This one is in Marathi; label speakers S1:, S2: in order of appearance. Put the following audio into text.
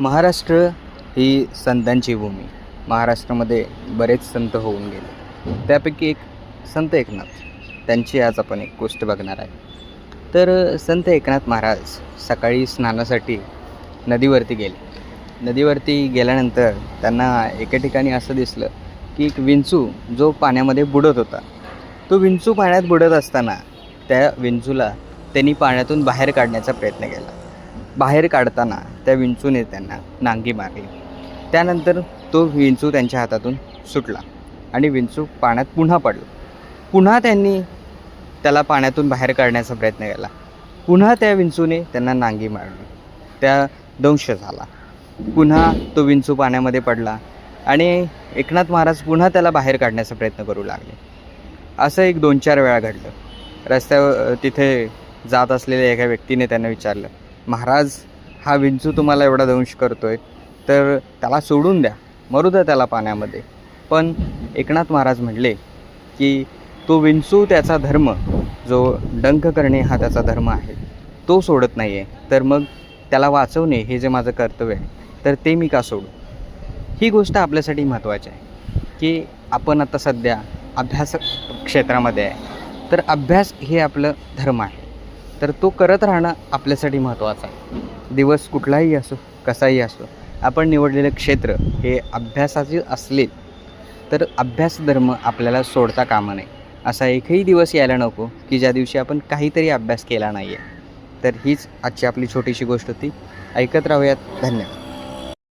S1: महाराष्ट्र ही संतांची भूमी. महाराष्ट्रामध्ये बरेच संत होऊन गेले. त्यापैकी एक संत एकनाथ. त्यांची आज आपण एक गोष्ट बघणार आहे. तर संत एकनाथ महाराज सकाळी स्नानासाठी नदीवरती गेले. नदीवरती गेल्यानंतर त्यांना एका ठिकाणी असं दिसलं की एक विंचू जो पाण्यामध्ये बुडत होता. तो विंचू पाण्यात बुडत असताना त्या विंचूला त्यांनी पाण्यातून बाहेर काढण्याचा प्रयत्न केला. बाहेर काढताना त्या विंचूने त्यांना नांगी मारली. त्यानंतर तो विंचू त्यांच्या हातातून सुटला आणि विंचू पाण्यात पुन्हा पडला. पुन्हा त्यांनी त्याला पाण्यातून बाहेर काढण्याचा प्रयत्न केला. पुन्हा त्या विंचूने त्यांना नांगी मारली. त्या दंश झाला. पुन्हा तो विंचू पाण्यामध्ये पडला आणि एकनाथ महाराज पुन्हा त्याला बाहेर काढण्याचा प्रयत्न करू लागले. असं एक दोन चार वेळा घडलं. रस्त्यावर तिथे जात असलेल्या एका व्यक्तीने त्यांना विचारलं महाराज हा विंचू तुम्हाला एवढा दंश करतोय तर त्याला सोडून द्या. मरू द्या त्याला पाण्यामध्ये. पण एकनाथ महाराज म्हणले की तो विंचू त्याचा धर्म जो डंक करणे हा त्याचा धर्म आहे तो सोडत नाही आहे तर मग त्याला वाचवणे हे जे माझं कर्तव्य आहे तर ते मी का सोडू? ही गोष्ट आपल्यासाठी महत्त्वाची आहे की आपण आता सध्या अभ्यास क्षेत्रामध्ये आहे. तर अभ्यास हे आपलं धर्म आहे. तर तो करत राहणं आपल्यासाठी महत्त्वाचं आहे. दिवस कुठलाही असो कसाही असो आपण निवडलेलं क्षेत्र हे अभ्यासाचे असले तर अभ्यास धर्म आपल्याला सोडता कामा नये. असा एकही दिवस यायला नको की ज्या दिवशी आपण काहीतरी अभ्यास केला नाही आहे तर हीच आजची आपली छोटीशी गोष्ट होती. ऐकत राहूयात. धन्यवाद.